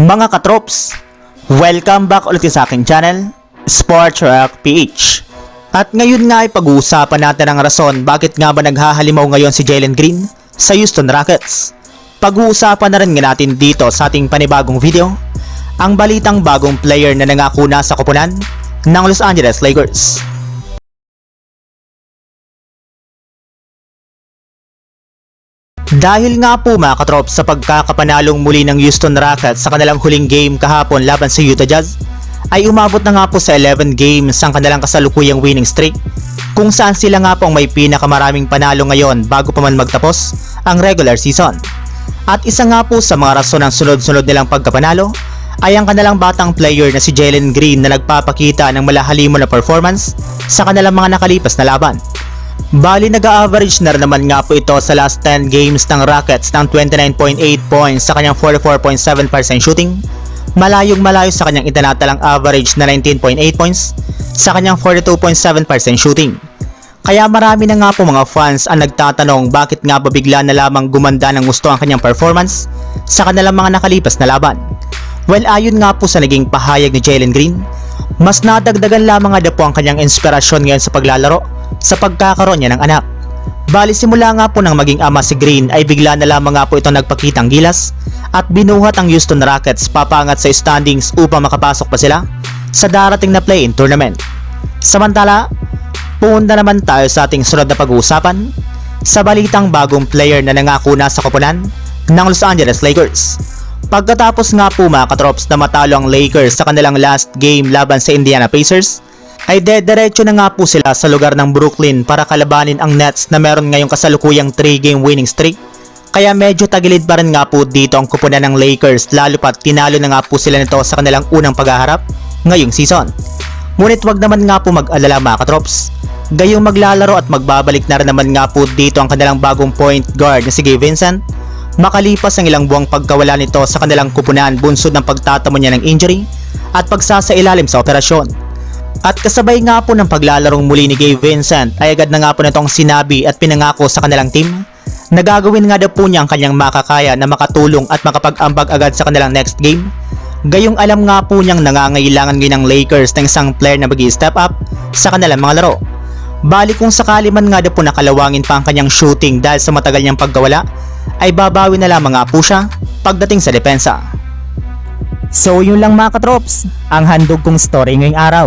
Mga katrops, welcome back ulit sa aking channel, Sports Rock PH. At ngayon nga ay pag-uusapan natin ang rason bakit nga ba naghahalimaw ngayon si Jalen Green sa Houston Rockets. Pag-uusapan na rin nga natin dito sa ating panibagong video, ang balitang bagong player na nangako na sa kupunan ng Los Angeles Lakers. Dahil nga po mga katrop sa pagkakapanalong muli ng Houston Rockets sa kanilang huling game kahapon laban sa Utah Jazz, ay umabot na nga po sa 11 games ang kanilang kasalukuyang winning streak kung saan sila nga po ang may pinakamaraming panalo ngayon bago pa man magtapos ang regular season. At isa nga po sa mga rason ng sunod-sunod nilang pagkapanalo ay ang kanilang batang player na si Jalen Green na nagpapakita ng malahalimo na performance sa kanilang mga nakalipas na laban. Bali nag-average na naman nga po ito sa last 10 games ng Rockets ng 29.8 points sa kanyang 44.7% shooting. Malayong malayo sa kanyang itinatalang average na 19.8 points sa kanyang 42.7% shooting. Kaya marami na nga po mga fans ang nagtatanong bakit nga ba bigla na lamang gumanda ng gusto ang kanyang performance sa kanilang mga nakalipas na laban. Well ayon nga po sa naging pahayag ni Jalen Green, mas nadagdagan lamang nga po ang kanyang inspirasyon ngayon sa paglalaro sa pagkakaroon niya ng anak. Bali simula nga po nang maging ama si Green ay bigla na lamang nga po ito nagpakitang gilas at binuhat ang Houston Rockets papangat sa standings upang makapasok pa sila sa darating na play-in tournament. Samantala, punta naman tayo sa ating sunod na pag-uusapan sa balitang bagong player na nangako na sa koponan ng Los Angeles Lakers. Pagkatapos nga po mga katrops na matalo ang Lakers sa kanilang last game laban sa Indiana Pacers, ay dederecho na nga po sila sa lugar ng Brooklyn para kalabanin ang Nets na meron ngayong kasalukuyang 3-game winning streak. Kaya medyo tagilid pa rin nga po dito ang kupunan ng Lakers lalo pat tinalo na nga po sila nito sa kanilang unang paghaharap ngayong season. Ngunit wag naman nga po mag-alala mga katrops. Gayong maglalaro at magbabalik na rin naman nga po dito ang kanilang bagong point guard na si Gabe Vincent Makalipas ang ilang buwang pagkawala nito sa kanilang kupunan bunsod ng pagtatamo niya ng injury at pagsasailalim sa operasyon. At kasabay nga po ng paglalarong muli ni Gabe Vincent ay agad na nga po nitong sinabi at pinangako sa kanilang team na gagawin nga daw po niya ang kanyang makakaya na makatulong at makapag-ambag agad sa kanilang next game. Gayong alam nga po niyang nangangailangan ngayon ng Lakers ng isang player na mag step up sa kanilang mga laro. Bali kung sakali man nga daw po nakalawangin pa ang kanyang shooting dahil sa matagal niyang pagkawala, ay babawi na lamang nga po siya pagdating sa depensa. So yun lang mga katrops, ang handog kong story ngayong araw.